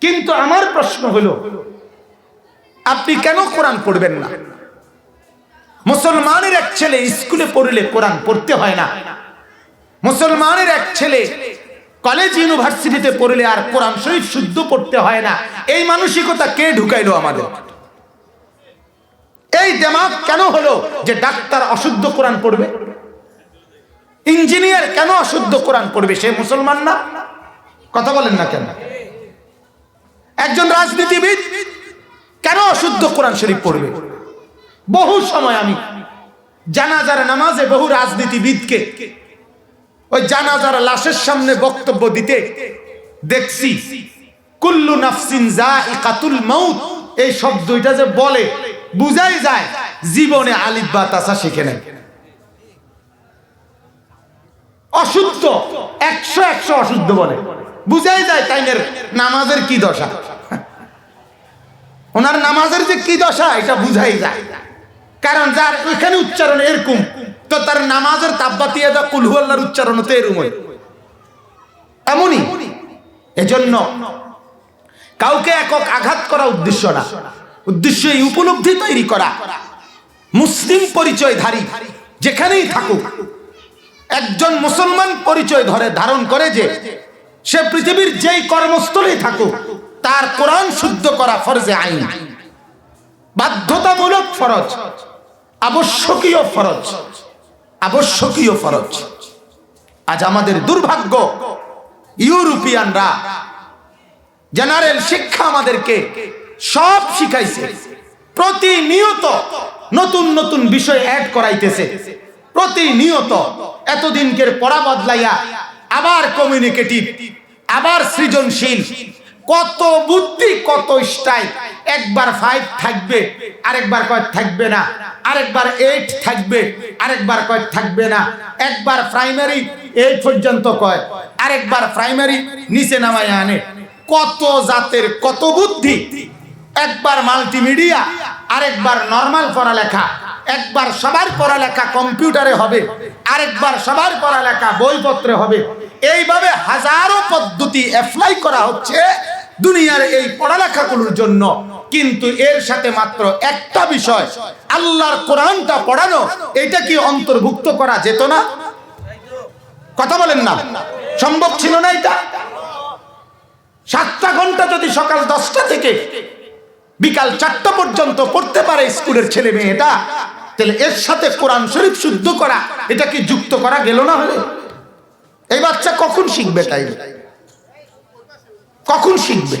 কিন্তু আমার প্রশ্ন হলো, আপনি কেন কোরআন পড়বেন না? মুসলমানের এক ছেলে স্কুলে পড়লে কোরআন পড়তে হয় না। মুসলমানের এক ছেলে কলেজ ইউনিভার্সিটিতে পড়লে আর কোরআন শরীফ শুদ্ধ পড়তে হয় না। এই মানসিকতা কে ঢুকাইলো আমাদের? এই দেমাগ কেন হলো যে ডাক্তার অশুদ্ধ কোরআন পড়বে? ইঞ্জিনিয়ার কেন অশুদ্ধ কোরআন পড়বে? সে মুসলমান না? কথা বলেন না কেন? একজন রাজনীতিবিদ কেন অশুদ্ধ কোরআন শরীফ পড়বে? বহু সময় আমি জানাজার নামাজে বহু রাজনীতিবিদকে ওই জানাজার লাশের সামনে বক্তব্য দিতে দেখছি, কুল্লু নাফসিন জাইকাতুল মাউত, এই শব্দটা যে বলে, বুঝাই যায়, জীবনে আলিফ বা তাসা শিখে নেয় অশুদ্ধ, একশো একশো অশুদ্ধ বলে। বুঝাই যায় তাইনের নামাজের কি দশা? ওনার নামাজের যে কি দশা, এটা বুঝাই যায়। কারণ যার ওইখানে উচ্চারণ এরকম, তো তার নামাজের তাব্বাতিয়া দা কুলহু আল্লাহর উচ্চারণ তো এরকম এমনই। এজন্য কাউকে একক আঘাত করা উদ্দেশ্য না। উদ্দেশ্য এই উপলব্ধি তৈরি করা। মুসলিম পরিচয়ধারী যেখানেই থাকুক, একজন মুসলমান পরিচয় ধরে ধারণ করে যে সে পৃথিবীর যেই কর্মস্থলেই থাকুক, তার কোরআন শুদ্ধ করা ফরজে আইন। বাধ্যতামূলক ফরজ, আবশ্যকীয় ফরজ আবশ্যকীয় ফরজ। আজ আমাদের দুর্ভাগ্য, ইউরোপিয়ানরা জেনারেল শিক্ষা আমাদেরকে সব শিখাইছে, প্রতিনিয়ত নতুন নতুন বিষয় অ্যাড করাইতেছে। প্রতিনিয়ত এতদিনকের পড়া বদলাইয়া আবার কমিউনিকেটিভ আবার সৃজনশীল। কত বুদ্ধি, কত স্টাইল একবার ফাইভ থাকবে, আরেকবার কয় থাকবে না। আরেকবার এইট থাকবে, আরেকবার কয় থাকবে না। একবার প্রাইমারি এইট পর্যন্ত কয়, আরেকবার প্রাইমারি নিচে নামায় আনে। কত জাতের, কত বুদ্ধি। একবার মাল্টিমিডিয়া আরেকবার নর্মাল পড়ালেখা। একবার সবার পড়ালেখা কম্পিউটারে হবে, আরেকবার সবার পড়ালেখা বইপত্রে হবে। এইভাবে হাজারো পদ্ধতি অ্যাপ্লাই করা হচ্ছে দুনিয়ার এই পড়ালেখাগুলোর জন্য। কিন্তু এর সাথে মাত্র একটা বিষয়, আল্লাহর কোরআনটা পড়ানো, এটা কি অন্তর্ভুক্ত করা যেত না? কথা বলেন না। সম্ভব ছিল না এটা? সাতটা ঘণ্টা যদি সকাল দশটা থেকে বিকাল চারটা পর্যন্ত পড়তে পারে স্কুলের ছেলে মেয়েটা তাহলে এর সাথে কোরআন শরীফ শুদ্ধ করা এটা কি যুক্ত করা গেল না হলে? এই বাচ্চা কখন শিখবে তাই কখন শিখবে?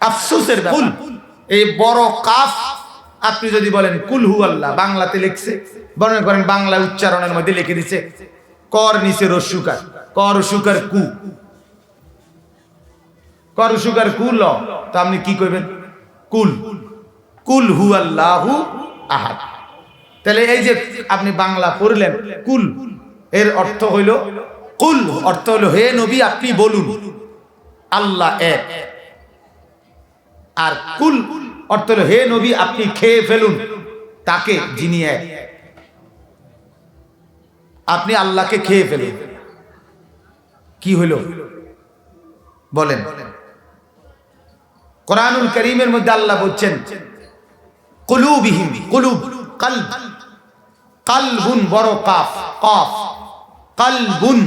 আফসোসের ফুল এই বড় কাফ আপনি যদি বলেন কুলহু আল্লাহ বাংলাতে লিখছে। মনে করেন বাংলা উচ্চারণের মধ্যে লিখে দিছে কর নিচে রসুকার কর সুকার কু। কর সুকার কুল তো আপনি কি করবেন কুল। কুল হু আল্লাহু আহাদ। তাহলে এই যে আপনি বাংলা পড়লেন, কুল, এর অর্থ হইল কুল, অর্থ হলো হে নবী, আপনি বলুন, আল্লাহ এক। আর কুল, অর্থ হলো হে নবী, আপনি খেয়ে ফেলুন, তাকে যিনি এক। আপনি আল্লাহকে খেয়ে ফেলুন। কি হইল? বলেন। কোরআনুল করিমের মধ্যে আল্লাহ বলছেন কুলুবিহিম, কুলুব, কলব। কালবুন বড় কাফ, কফ। কালবুন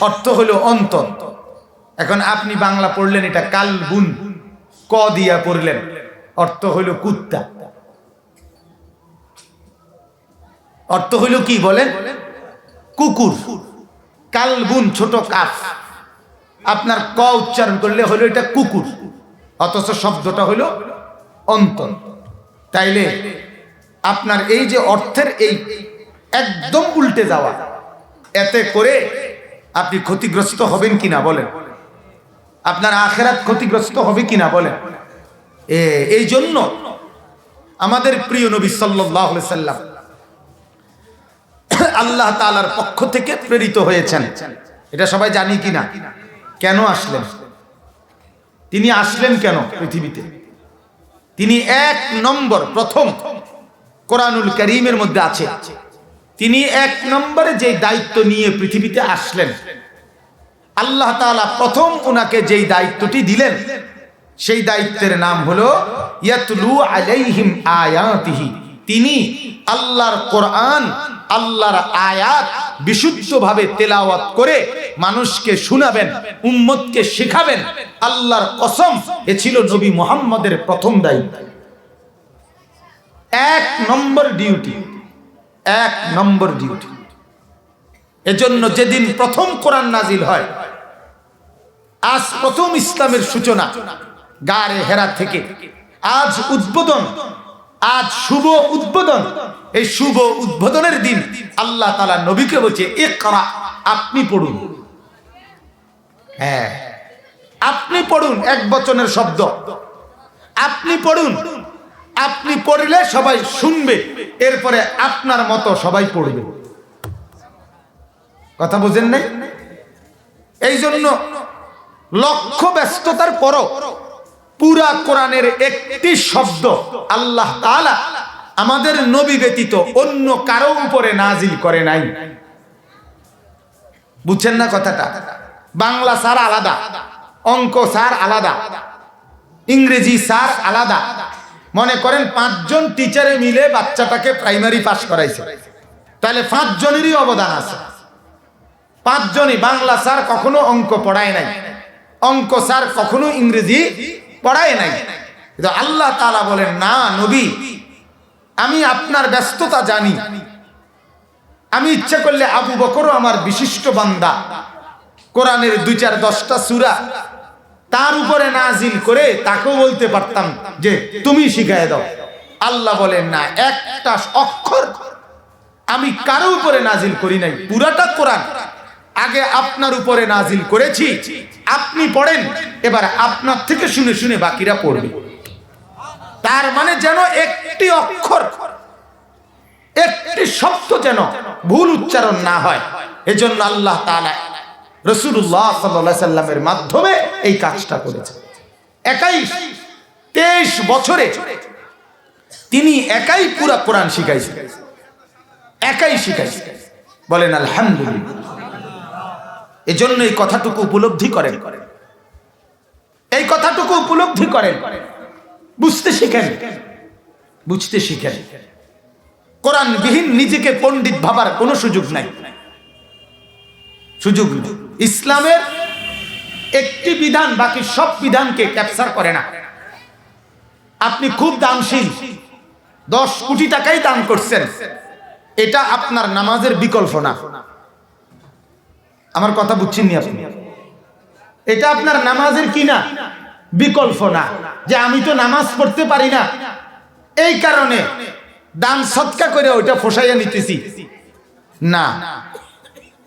অর্থ হলো অন্তর। এখন আপনি বাংলা পড়লেন এটা কালবুন। ক দিয়া পড়লেন, অর্থ হইল কুত্তা। অর্থ হইল কি বলেন? কুকুর। কালবুন ছোট কাফ। আপনার ক উচ্চারণ করলে হলো এটা কুকুর, অথচ শব্দটা হইল অন্তর। তাইলে আপনার এই যে অর্থের এই একদম উল্টে যাওয়া, এতে করে আপনি ক্ষতিগ্রস্ত হবেন কিনা বলেন? আপনার আখেরাত ক্ষতিগ্রস্ত হবে কিনা বলেন? এই জন্য আমাদের প্রিয় নবী সাল্লাহ সাল্লাম আল্লাহ তালার পক্ষ থেকে প্রেরিত হয়েছেন। এটা সবাই জানি কিনা? কেন আসলেন? তিনি আসলেন কেন পৃথিবীতে? তিনি এক নম্বর, প্রথম কোরআনুল করিমের মধ্যে আছে। তিনি এক নম্বরে যে দায়িত্ব নিয়ে পৃথিবীতে আসলেন, আল্লাহ তাআলা প্রথম ওনাকে যেই দায়িত্বটি দিলেন, সেই দায়িত্বের নাম হলো, ইয়াতলু আলাইহিম আয়াতিহি। তিনি আল্লাহর কোরআন, আল্লাহর আয়াত বিশুদ্ধভাবে তেলাওয়াত করে মানুষকে শুনাবেন, উম্মতকে শেখাবেন। আল্লাহর কসম, এ ছিল নবী মুহাম্মদের প্রথম দায়িত্ব। এক নম্বর ডিউটি, এক নম্বর ডিউটি। এজন্য যেদিন প্রথম কোরআন নাজিল হয়, আজ প্রথম ইসলামের সূচনা, গারে হেরা থেকে। আজ উদ্বোধন আজ শুভ উদ্বোধন। এই শুভ উদ্বোধনের দিন আল্লাহ তালা নবীকে বলছে এ করা আপনি পড়ুন। হ্যাঁ। আপনি পড়ুন, এক বচনের শব্দ। আপনি পড়ুন, আপনি পড়লে সবাই শুনবে, এরপরে আপনার মতো সবাই পড়বে। কথা বুঝেন নাই? এই জন্য লক্ষ্য ব্যস্ততার পরও পুরা কোরআনের একটি শব্দ আল্লাহ তাআলা আমাদের নবী ব্যতীত অন্য কারও উপরে নাজিল করে নাই। বুঝছেন না কথাটা? বাংলা স্যার আলাদা, অঙ্ক স্যার আলাদা, ইংরেজি স্যার আলাদা। মনে করেন পাঁচজন টিচারে মিলে বাচ্চাটাকে প্রাইমারি পাস করাইছে। তাহলে পাঁচজনেরই অবদান আছে। পাঁচজনই, বাংলা স্যার কখনো অঙ্ক পড়ায় নাই। অঙ্ক স্যার কখনো ইংরেজি পড়ায় নাই। কিন্তু আল্লাহ তালা বলেন, না, নবী, আমি আপনার ব্যস্ততা জানি। আমি ইচ্ছা করলে আবু বকরও আমার বিশিষ্ট বান্দা। কোরআনের দুই চার দশটা সুরা তার উপরে নাজিল করে তাকেও বলতে পারতাম যে, তুমি শিখাই দাও। আল্লাহ বলেন, না, একটা অক্ষর আমি কারও উপরে নাজিল করি নাই। পুরাটা কোরআন আগে আপনার উপরে নাজিল করেছি। আপনি পড়েন, এবার আপনার থেকে শুনে শুনে বাকিরা পড়বে। তার মানে যেন একটি অক্ষর, একটি শব্দ যেন ভুল উচ্চারণ না হয়। এজন্য আল্লাহ তাআলা রসুল্লাহ সাল্লাহ সাল্লামের মাধ্যমে এই কাজটা করেছে একাই তেইশ বছরে তিনি একাই পুরা কোরআন শিখাইছেন। একাই শিখাইছেন। বলেন, আলহামদুলিল্লাহ। এজন্য এই কথাটুকু উপলব্ধি করেন। এই কথাটুকু উপলব্ধি করেন। বুঝতে শিখেন। বুঝতে শিখেন। কোরআন বিহীন নিজেকে পণ্ডিত ভাবার কোনো সুযোগ নাই। সুযোগ নেই। ইসলামের একটি বিধান, বাকি সব বিধানকে ক্যাপচার করে না। আপনি খুব দানশীল। দশ কোটি টাকাই দান করছেন। এটা আপনার নামাজের বিকল্প না। আমার কথা বুঝছেন নি আপনি? এটা আপনার নামাজের কি না বিকল্প না যে আমি তো নামাজ পড়তে পারি না। এই কারণে দান সৎকা করে ওইটা ফসাইয়া নিতেছি। না।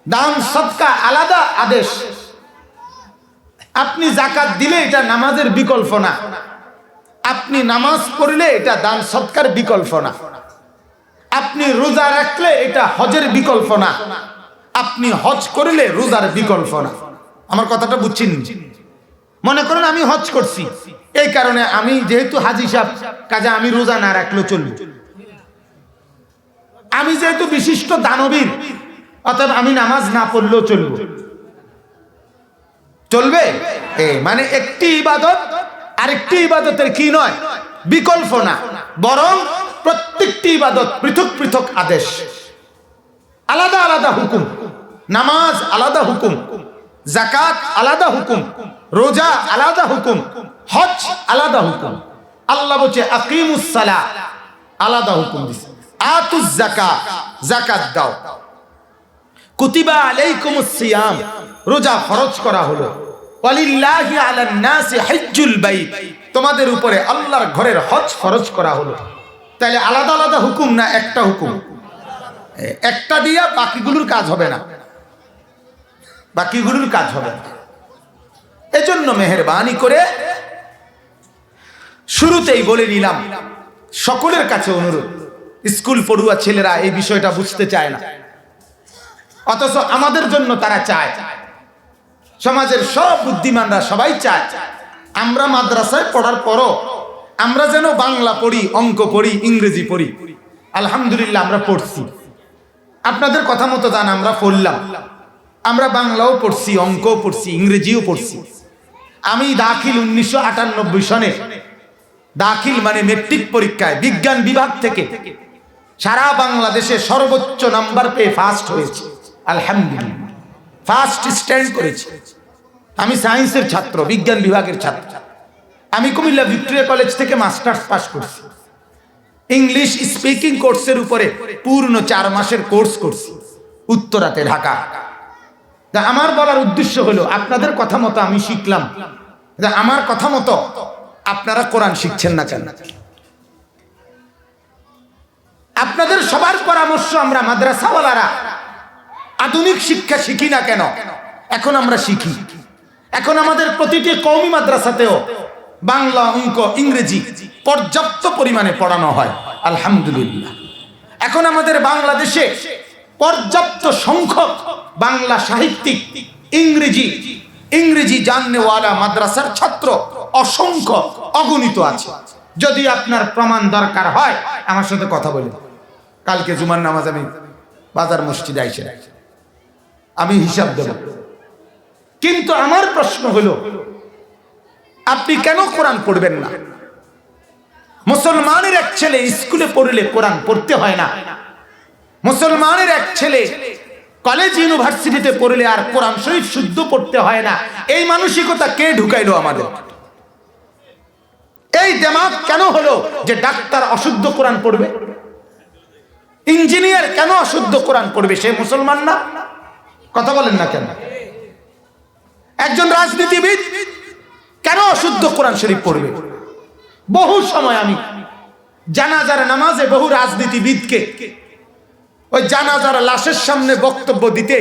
দান সৎকা আলাদা আদেশ। আপনি জাকাত দিলে এটা নামাজের বিকল্প না আপনি নামাজ পড়লে এটা দান সৎকার বিকল্প না আপনি রোজা রাখলে এটা হজের বিকল্প না আপনি হজ করলে রোজার বিকল্প না আমার কথাটা বুঝছেন? মনে করেন আমি হজ করছি। এই কারণে আমি যেহেতু হাজি সাহেব, কাজে আমি রোজা না রাখলেও চলবে। আমি যেহেতু বিশিষ্ট দানবীর, অতএব আমি নামাজ না পড়লেও চলবে। চলবে? মানে একটি ইবাদত, আরেকটি ইবাদতের কি নয়, বিকল্প না, বরং প্রত্যেকটি ইবাদত পৃথক পৃথক আদেশ। আলাদা আলাদা হুকুম, নামাজ আলাদা হুকুম জাকাত আলাদা হুকুম রোজা আলাদা হুকুম, হজ আলাদা হুকুম। আল্লাহ বলছে, আকিমুস সালা আলাদা হুকুম দিছে। আতুজ জাকা জাকাত দাও। কুতিবা আলাইকুমুস সিয়াম, রোজা ফরজ করা হলো। ওয়ালিল্লাহি আলান নাসি হজ্জুল বাইত, তোমাদের উপরে আল্লাহর ঘরের হজ ফরজ করা হলো। তাহলে আলাদা আলাদা হুকুম না একটা হুকুম? একটা দিয়া বাকিগুলোর কাজ হবে না। বাকিগুলোর কাজ হবে না। এজন্য মেহরবানি করে শুরুতেই বলে নিলাম, সকলের কাছে অনুরোধ, স্কুল পড়ুয়া ছেলেরা এই বিষয়টা বুঝতে চায় না। অথচ আমাদের জন্য তারা চায়। সমাজের সব বুদ্ধিমানরা সবাই চায়, আমরা মাদ্রাসায় পড়ার পরও আমরা যেন বাংলা পড়ি, অঙ্ক পড়ি, ইংরেজি পড়ি। আলহামদুলিল্লাহ আমরা পড়ছি। আপনাদের কথা মতো জান আমরা পড়লাম। আমরা বাংলাও পড়ছি, অঙ্কও পড়ছি, ইংরেজিও পড়ছি। আমি দাখিল উনিশশো আটানব্বই সনে। দাখিল মানে মেট্রিক পরীক্ষায়, বিজ্ঞান বিভাগ থেকে। সারা বাংলাদেশে সর্বোচ্চ নাম্বার পেয়ে ফার্স্ট হয়েছে। আলহামদুলিল্লাহ। ফার্স্ট স্ট্যান্ড করেছি। আমি সায়েন্সের ছাত্র, বিজ্ঞান বিভাগের ছাত্র। আমি কুমিল্লা ভিক্টোরিয়া কলেজ থেকে মাস্টার্স পাস করছি। ইংলিশ স্পিকিং কোর্সের উপরে পূর্ণ চার মাসের কোর্স করছি। উত্তরাতে ঢাকা। তা আমার বলার উদ্দেশ্য হলো, আপনাদের কথা মতো আমি শিখলাম। আমার কথা মতো আপনারা কোরআন শিখছেন না কেন? আপনাদের সবার পরামর্শ আমরা মাদ্রাসাওয়ালারা আধুনিক শিক্ষা শিখি না কেন? এখন আমরা শিখি। এখন আমাদের প্রতিটি কৌমি মাদ্রাসাতেও বাংলা অঙ্ক, ইংরেজি পর্যাপ্ত পরিমাণে পড়ানো হয়। আলহামদুলিল্লাহ। এখন আমাদের বাংলাদেশে পর্যাপ্ত সংখ্যক বাংলা সাহিত্যিক, ইংরেজি ইংরেজি জাননেওয়ালা মাদ্রাসার ছাত্র অসংখ্য অগণিত আছে। যদি আপনার প্রমাণ দরকার হয়, আমার সাথে কথা বলুন। কালকে জুমার নামাজ আমি বাজার মসজিদে আইসে। আমি হিসাব দেব। কিন্তু আমার প্রশ্ন হলো, আপনি কেন কোরআন পড়বেন না? মুসলমানের এক ছেলে স্কুলে পড়লে কোরআন পড়তে হয় না। মুসলমানের এক ছেলে কলেজ ইউনিভার্সিটিতে পড়লে আর কোরআন শরীফ শুদ্ধ পড়তে হয় না। এই মানসিকতা কে ঢুকাইলো আমাদের? এই দেমাগ কেন হলো যে ডাক্তার অশুদ্ধ কোরআন পড়বে? ইঞ্জিনিয়ার কেন অশুদ্ধ কোরআন পড়বে? সে মুসলমান না? কথা বলেন না কেন? একজন রাজনীতিবিদ কেন অশুদ্ধ কোরআন শরীফ পড়বে? বহু সময় আমি জানাজার নামাজে বহু রাজনীতিবিদকে ওই জানাজার লাশের সামনে বক্তব্য দিতে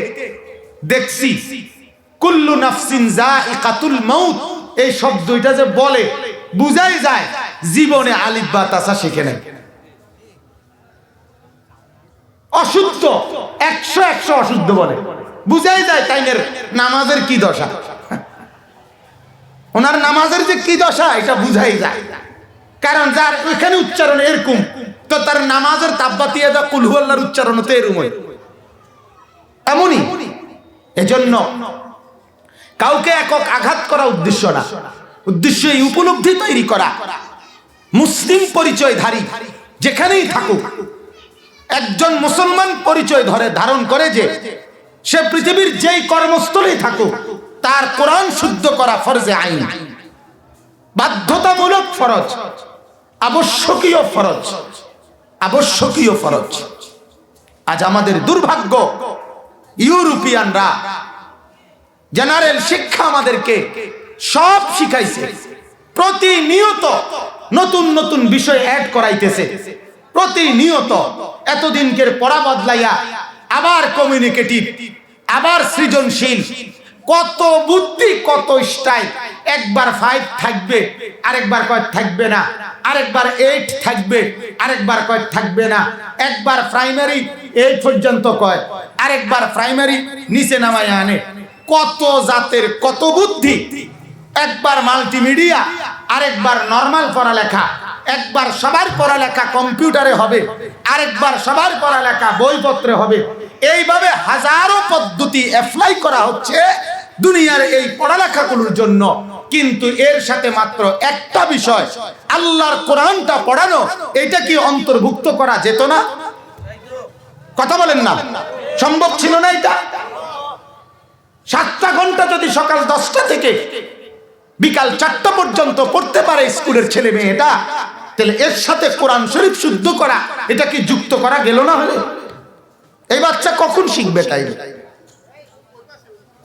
দেখছি, কুল্লু নাফসিন জাইকাতুল মাউত, এই শব্দটা যে বলে, বুঝাই যায়, জীবনে আলিফ বা তাসা শিখে নেয় অশুদ্ধ, একশো একশো অশুদ্ধ বলে। বুঝাই যায় তাইনের নামাজের কি দশা। ওনার নামাজের যে কি দশা, এটা বুঝাই যায়। কারণ যার ওইখানে উচ্চারণ এরকম তো তার নামাজের তাব্বাতিয়া দা কুলহুয়াল্লার উচ্চারণ তো এরকমই এমনই। এজন্য কাউকে একক আঘাত করা উদ্দেশ্য না। উদ্দেশ্য এই উপলব্ধি তৈরি করা। মুসলিম পরিচয়ধারী যেখানেই থাকুক, একজন মুসলমান পরিচয় ধরে ধারণ করে যে সে পৃথিবীর যেই কর্মস্থলেই থাকুক, তার কোরআন শুদ্ধ করা ফরজে আইন। বাধ্যতামূলক ফরজ। আবশ্যকীয় ফরজ। আবশ্যকীয় ফরজ। আজ আমাদের দুর্ভাগ্য, ইউরোপিয়ানরা জেনারেল শিক্ষা আমাদেরকে সব শিখাইছে, প্রতিনিয়ত নতুন নতুন বিষয় অ্যাড করাইতেছে, প্রতিনিয়ত এতদিনকের পড়া বদলাইয়া আবার কমিউনিকেটিভ আবার সৃজনশীল কত বুদ্ধি, কত স্টাইল একবার ফাইভ থাকবে, আরেকবার কয় থাকবে না। আরেকবার এইট থাকবে, আরেকবার কয় থাকবে না। একবার প্রাইমারি এইট পর্যন্ত কয়, আরেকবার প্রাইমারি নিচে নামায় আনে। কত জাতের কত বুদ্ধি। একবার মাল্টিমিডিয়া আরেকবার নর্মাল পড়ালেখা। একবার সবার পড়ালেখা কম্পিউটারে হবে, আরেকবার সবার পড়ালেখা বইপত্রে হবে। এইভাবে হাজারো পদ্ধতি অ্যাপ্লাই করা হচ্ছে। দুনিয়ার এই পড়ালেখাগুলোর জন্য। কিন্তু এর সাথে মাত্র একটা বিষয়, আল্লাহর কোরআনটা পড়ানো, এটা কি অন্তর্ভুক্ত করা যেত না? কথা বলেন না। সম্ভব ছিল না এটা? সাতটা ঘণ্টা যদি সকাল দশটা থেকে বিকাল চারটা পর্যন্ত পড়তে পারে স্কুলের ছেলে মেয়েটা তাহলে এর সাথে কোরআন শরীফ শুদ্ধ করা, এটা কি যুক্ত করা গেল না হলে? এই বাচ্চা কখন শিখবে তাই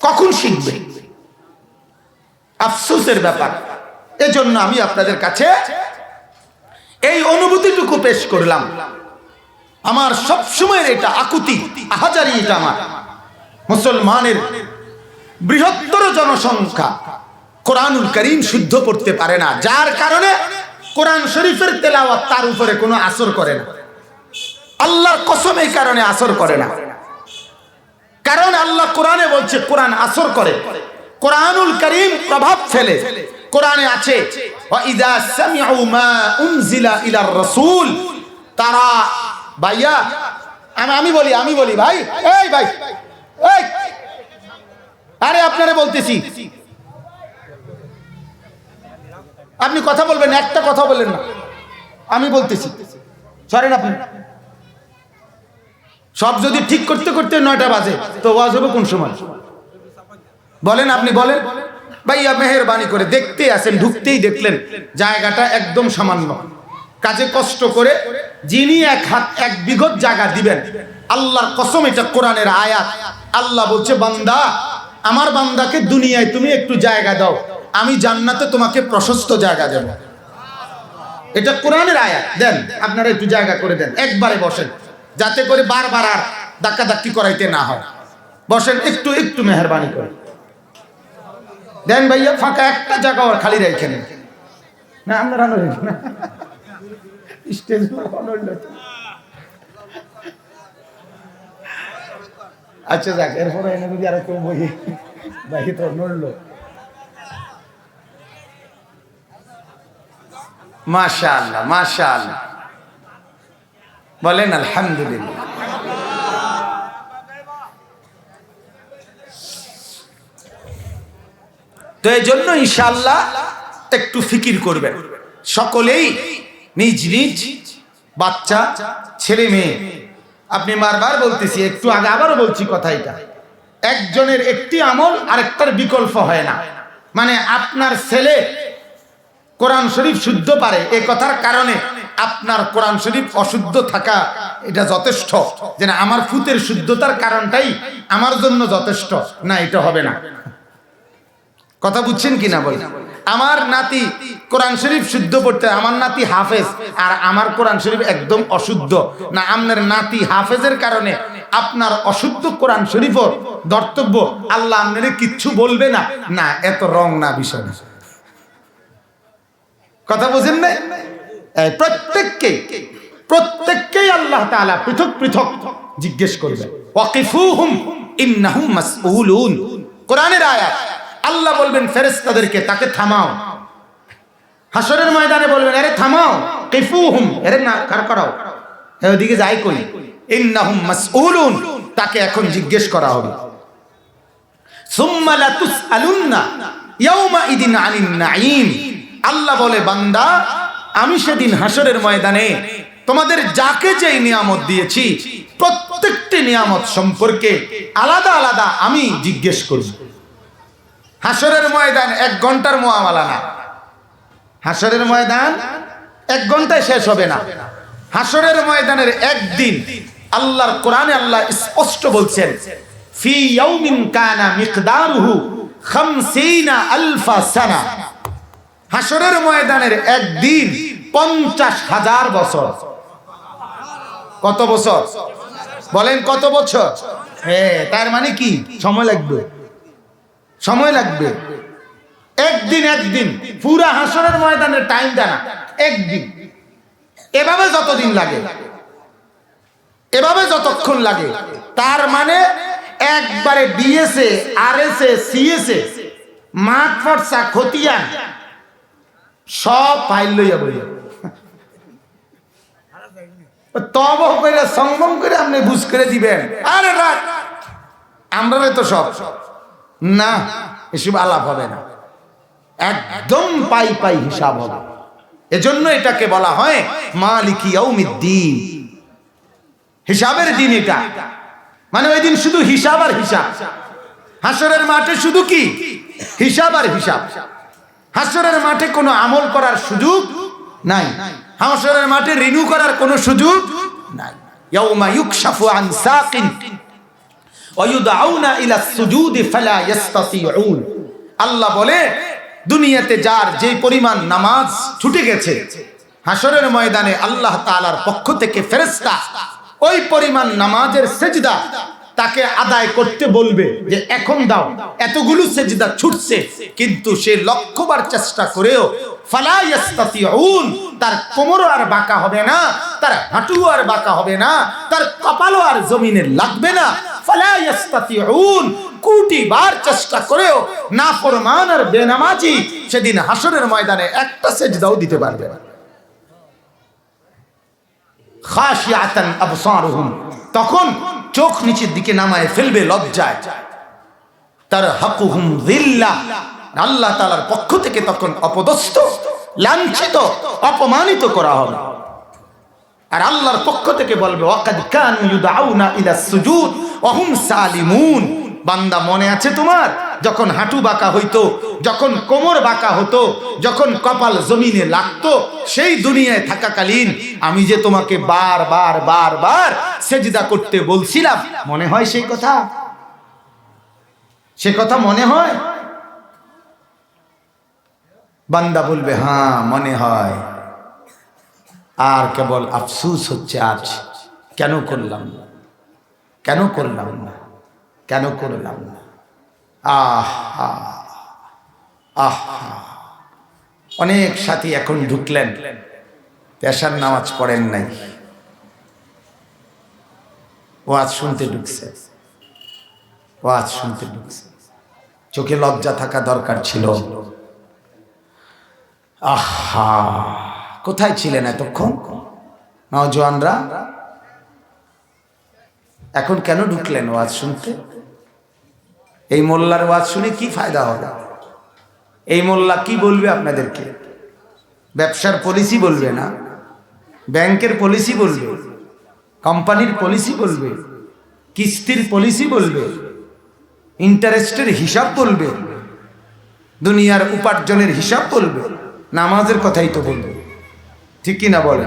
কখন শিখবে? আফসোসের ব্যাপার। এজন্য আমি আপনাদের কাছে এই অনুভূতিটুকু পেশ করলাম। আমার সব সময়ের এটা আকুতি, আহাজারি এটা আমার। মুসলমানের বৃহত্তর জনসংখ্যা কোরআনুল করিম শুদ্ধ করতে পারে না। যার কারণে কোরআন শরীফের তেলাওয়াত তার উপরে কোনো আসর করে না। আল্লাহর কসম এই কারণে আসর করে না। কারণ আল্লাহ কোরআনে বলছে, কোরআন আসর করে। কোরআনুল করিম প্রভাব ফেলে। কোরআনে আছে তারা, ভাইয়া, আমি বলি আমি বলি, ভাই, এই ভাই আরে আপনারা বলতেছি। আপনি কথা বলবেন, একটা কথা বললেন না। আমি বলতেছি। সরেন আপনি সব যদি ঠিক করতে করতে নয়টা বাজে, তো ওয়াজ হবে কোন সময়? বলেন আপনি, বলেন। ভাইয়া মেহরবানি করে দেখতেই আসেন, ঢুকতেই দেখলেন জায়গাটা একদম সামান্য। কাজে কষ্ট করে যিনি এক হাত, এক বিঘত জায়গা দিবেন, আল্লাহর কসম এটা কোরআনের আয়াত। আল্লাহ বলছে, বান্দা, আমার বান্দাকে দুনিয়ায় তুমি একটু জায়গা দাও, আমি জান্নাতে তোমাকে প্রশস্ত জায়গা দেব। এটা কোরআনের আয়াত। দেন, আপনারা একটু জায়গা করে দেন। একবারে বসেন। যাতে করে বারবার আর ধাক্কা ধাক্কি করাইতে না হয়। বসেন, একটু একটু মেহরবানি করে। দেন ভাইয়া, ফাঁকা একটা জায়গা আর খালি রাখেন না আপনারা না। স্টেজ আচ্ছা যাক, এরপরে এনে যদি আর কেউ বই বাকি তো নড়লো। মাশা আল্লাহ মাশা আল্লাহ বলেন, আলহামদুলিল্লাহ। তো এই জন্য ইনশাল্লাহ একটু ফিকির করবেন। সকলেই নিজ নিজ বাচ্চা, ছেলে, মেয়ে। আপনি বারবার বলতেছি, একটু আগে আবারও বলছি কথা এটা। একজনের একটি আমল, আরেকটার বিকল্প হয় না। মানে আপনার ছেলে কোরআন শরীফ শুদ্ধ পারে, এ কথার কারণে। আপনার কোরআন শরীফ অশুদ্ধ থাকা, এটা যথেষ্ট। যে আমার ফুতের শুদ্ধতার কারণটাই আমার জন্য যথেষ্ট। না, এটা হবে না। কথা বুঝছেন কি না বল আমার নাতি কোরআন শরীফ শুদ্ধ পড়তে, আমার নাতি হাফেজ, আর আমার কোরআন শরীফ একদম অশুদ্ধ। না আপনার নাতি হাফেজের কারণে আপনার অশুদ্ধ কোরআন শরীফও ধর্তব্য, আল্লাহ আপনারে কিচ্ছু বলবে না। না, এত রং না বিষয়। কথা বুঝেন না প্রত্যেককে প্রত্যেককেই আল্লাহ তাআলা পৃথক পৃথক জিজ্ঞেস করবে। কোরআনের আয়াত, আল্লাহ বলবেন তাকে থামাও। হাসরের ময়দানে বলবেন, আরে থামাও না, কার করাও? ওদিকে যাই তাকে এখন জিজ্ঞেস করা হবে। সুম্মা লাতুসআলুন্না ইয়াউমা ইদিন নাঈম। আল্লাহ বলে, বান্দা আমি সেদিন হাসরের ময়দানে তোমাদের যাকে যেই নিয়ামত দিয়েছি, প্রত্যেকটি নিয়ামত সম্পর্কে আলাদা আলাদা আমি জিজ্ঞেস করব। হাসরের ময়দান এক ঘণ্টার মোয়ামালা না। হাসরের ময়দান এক ঘন্টায় শেষ হবে না। হাসরের ময়দানের একদিন আল্লাহর কোরআনে আল্লাহ স্পষ্ট বলছেন, ফি ইয়াউমিন কানা মিকদারুহু 50 আলফা সানা। হাসরের ময়দানের একদিন পঞ্চাশ হাজার বছর। কত বছর? বলেন কত বছর? হ্যাঁ তার মানে কি? সময় লাগবে। সময় লাগবে। একদিন একদিন। পুরা হাসরের ময়দানের টাইম দেনা একদিন। এভাবে যতদিন লাগে। এভাবে যতক্ষণ লাগে। তার মানে একবারে BSA R S A CSA মাঠ খতিয়ান সব ফাইল লইয়া বইয়া তব করে সংগম করে আপনি বুঝ করে দিবেন। আরে আমরা তো সব। না, এসব আলাপ হবে না। একদম পাই পাই হিসাব হবে। এজন্য এটাকে বলা হয় মালিকি দিন হিসাবের দিন এটা। মানে ওই দিন শুধু হিসাব আর হিসাব। হাসরের মাঠে শুধু কি? হিসাব আর হিসাব। হাসরের মাঠে কোনো আমল করার সুযোগ নাই। হাসরের মাঠে রিনিউ করার কোনো সুযোগ নাই। ইয়াউমা ইউকশাফু আন সাকিন। ওয়ায়ুদআউনা ইলা সুজুদি ফালা ইস্তাতিউন আল্লাহ বলে, দুনিয়াতে যার যে পরিমাণ নামাজ ছুটে গেছে, হাসরের ময়দানে আল্লাহ তাআলার পক্ষ থেকে ফেরেশতা, ওই পরিমাণ নামাজের সেজদা তাকে আদায় করতে বলবে যে, এখন দাও। এতগুলো সেজদা ছুটছে, কিন্তু সে লক্ষ্যবার চেষ্টা করেও তার কোমরও আর বাঁকা হবে না, তার হাঁটুও আর বাঁকা হবে না, তার কপালও আর জমিনে লাগবে না। কোটি বার চেষ্টা করেও না ফরমান আর বেনামাজি সেদিন হাসরের ময়দানে একটা সেজদাও দিতে পারবে না। আবসারুহুম। তখন চোখ নিচের দিকে নামায় ফেলবে, লজ্জায়। তার হাকুহুম দিল্লাহ আল্লাহ তালার পক্ষ থেকে তখন অপদস্থ, লাঞ্ছিত, অপমানিত করা হবে। আর আল্লাহর পক্ষ থেকে বলবে, ওয়াকাদ কানু ইউদাউনা ইলা সুজুদ, ওহুম সালিমুন। বান্দা মনে আছে তোমার? যখন হাঁটু বাঁকা হইতো, যখন কোমর বাঁকা হতো, যখন কপাল জমিনে লাগতো, সেই দুনিয়ায় থাকাকালীন আমি যে তোমাকে বার বার বার বার সেজদা করতে বলছিলাম, মনে হয় সেই কথা? সে কথা মনে হয়? বান্দা বলবে হ্যাঁ মনে হয়। আর কেবল আফসুস হচ্ছে আজ। কেন করলাম না? কেন করলাম না? কেন করলাম না? আহ আহ। অনেক সাথী এখন ঢুকলেন। পেশার নামাজ পড়েন নাই। ওয়াজ শুনতে ঢুকছে। ওয়াজ শুনতে ঢুকছে। চোখে লজ্জা থাকা দরকার ছিল। আহা, কোথায় ছিলেন এতক্ষণ? নজওয়ানরা এখন কেন ঢুকলেন ওয়াজ শুনতে? এই মোল্লার ওয়াজ শুনে কি ফায়দা হবে? এই মোল্লা কি বলবে আপনাদেরকে? ব্যবসার পলিসি বলবে না? ব্যাংকের পলিসি বলবে? কোম্পানির পলিসি বলবে? কিস্তির পলিসি বলবে? ইন্টারেস্টের হিসাব বলবে? দুনিয়ার উপার্জনের হিসাব বলবে? নামাজের কথাই তো বলবে। ঠিক কি না বলে